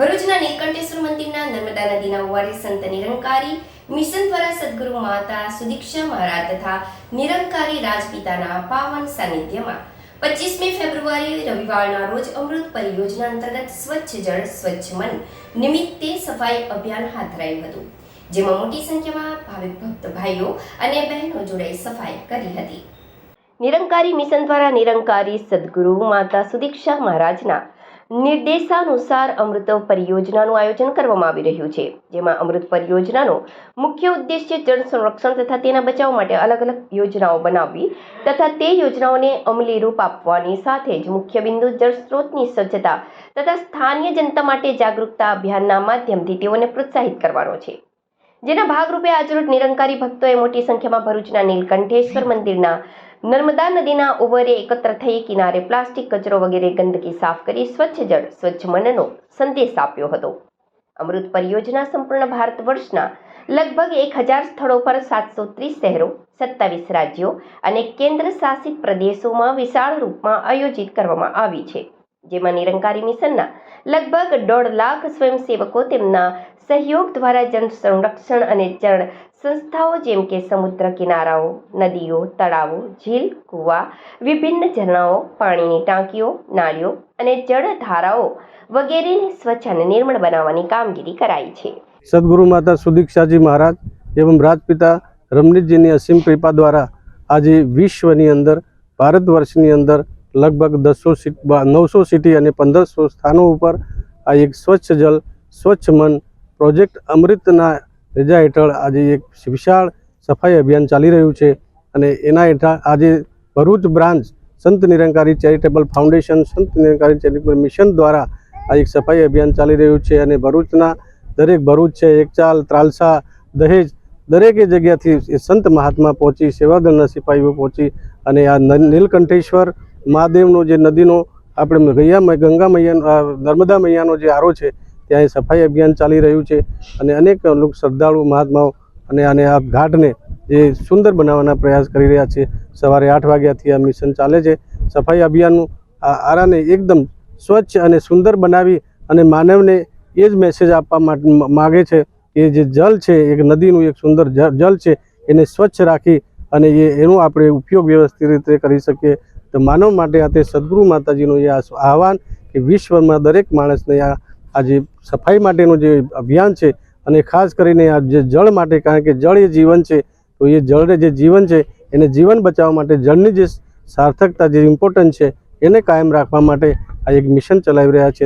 ભરૂચના નીલકંઠેશ્વર મંદિરના નર્મદા નદીના ઓવારે સંત નિરંકારી, મિશન દ્વારા સદગુરુ માતા સુદીક્ષા મહારાજ તથા નિરંકારી રાજપિતાના પાવન સાનિધ્યમાં પચીસમી ફેબ્રુઆરી રવિવારના રોજ અમૃત પરિયોજના અંતર્ગત સ્વચ્છ જળ, સ્વચ્છ મન નિમિત્તે સફાઈ અભિયાન હાથ ધરાયું હતું, જેમાં મોટી સંખ્યામાં ભાવિક ભક્ત ભાઈઓ અને બહેનો જોડાઈ સફાઈ કરી હતી. નિરંકારી મિશન દ્વારા નિરંકારી સદગુરુ માતા સુદીક્ષા મહારાજના નિર્દેશાનુસાર અમૃત પરિયોજનાનું આયોજન કરવામાં આવી રહ્યું છે, જેમાં અમૃત પરિયોજનાનો મુખ્ય ઉદ્દેશ્ય જળ સંરક્ષણ તથા તેના બચાવ માટે અલગ અલગ યોજનાઓ બનાવવી તથા તે યોજનાઓને અમલી રૂપ આપવાની સાથે જ મુખ્ય બિંદુ જળ સ્ત્રોતની સજ્જતા તથા સ્થાનીય જનતા માટે જાગૃતતા અભિયાનના માધ્યમથી તેઓને પ્રોત્સાહિત કરવાનો છે. જેના ભાગરૂપે આજરોજ નિરંકારી ભક્તોએ મોટી સંખ્યામાં ભરૂચના નીલકંઠેશ્વર મંદિરના નર્મદા નદીના ઓવરે એકત્ર થઈ કિનારે પ્લાસ્ટિક કચરો વગેરે ગંદકી સાફ કરી સ્વચ્છ જળ, સ્વચ્છ મનનો સંદેશ આપ્યો હતો. અમૃત પરિયોજના સંપૂર્ણ ભારત વર્ષના લગભગ એક હજાર સ્થળો પર સાતસો ત્રીસ શહેરો, સત્તાવીસ રાજ્યો અને કેન્દ્ર શાસિત પ્રદેશોમાં વિશાળ રૂપમાં આયોજિત કરવામાં આવી છે. જેમાં નિરંકારી મિશનના લગભગ દોઢ લાખ સ્વયંસેવકો તેમના સહયોગ દ્વારા જન સંરક્ષણ અને જળ સંસ્થાઓ જેમ કે સમુદ્ર કિનારાઓ, નદીઓ, તળાવો, ઝીલ, કૂવા, વિભિન્ન ઝરણાઓ, પાણીની ટાંકીઓ, નાળીઓ અને જળધારાઓ વગેરેને સ્વચ્છ અને નિર્મળ બનાવવાની કામગીરી કરાઈ છે. સદગુરુ માતા સુદીક્ષાજી મહારાજ એવં રાજપિતા રમણીતજીની અસીમ કૃપા દ્વારા આજે વિશ્વની અંદર, ભારત વર્ષની અંદર લગભગ દસો નવસો સિટી અને પંદરસો સ્થાનો ઉપર આ એક સ્વચ્છ જલ, સ્વચ્છ મન પ્રોજેક્ટ અમૃતના રજા હેઠળ આજે એક વિશાળ સફાઈ અભિયાન ચાલી રહ્યું છે અને એના હેઠળ આજે ભરૂચ બ્રાન્ચ સંત નિરંકારી ચેરિટેબલ ફાઉન્ડેશન, સંત નિરંકારી ચેરિટેબલ મિશન દ્વારા આ એક સફાઈ અભિયાન ચાલી રહ્યું છે અને ભરૂચના દરેક ભરૂચ છે, એકચાલ, ત્રાલસા, દહેજ, દરેકે જગ્યાથી એ સંત મહાત્મા પહોંચી, સેવાદળના સિપાહીઓ પહોંચી અને આ નીલકંઠેશ્વર મહાદેવનો જે નદીનો આપણે ગૈયા ગંગા મૈયા નર્મદા મૈયાનો જે આરો છે, ત્યાં એ સફાઈ અભિયાન ચાલી રહ્યું છે અને અનેક લોકો શ્રદ્ધાળુ મહાત્માઓ અને આને આ ઘાટને જે સુંદર બનાવવાના પ્રયાસ કરી રહ્યા છે. સવારે આઠ વાગ્યાથી આ મિશન ચાલે છે. સફાઈ અભિયાનનું આ આરાને એકદમ સ્વચ્છ અને સુંદર બનાવી અને માનવને એ જ મેસેજ આપવા માગે છે કે જે જલ છે, એક નદીનું એક સુંદર જલ છે, એને સ્વચ્છ રાખી અને એ, એનો આપણે ઉપયોગ વ્યવસ્થિત રીતે કરી શકીએ તો માનવ માટે આ તે સદગુરુ માતાજીનું એ આહવાન કે વિશ્વમાં દરેક માણસને આ આ જે સફાઈ માટેનું જે અભિયાન છે અને ખાસ કરીને આ જે જળ માટે, કારણ કે જળ એ જીવન છે, તો એ જળને જે જીવન છે, એને જીવન બચાવવા માટે જળની જે સાર્થકતા, જે ઇમ્પોર્ટન્ટ છે, એને કાયમ રાખવા માટે આ એક મિશન ચલાવી રહ્યા છે.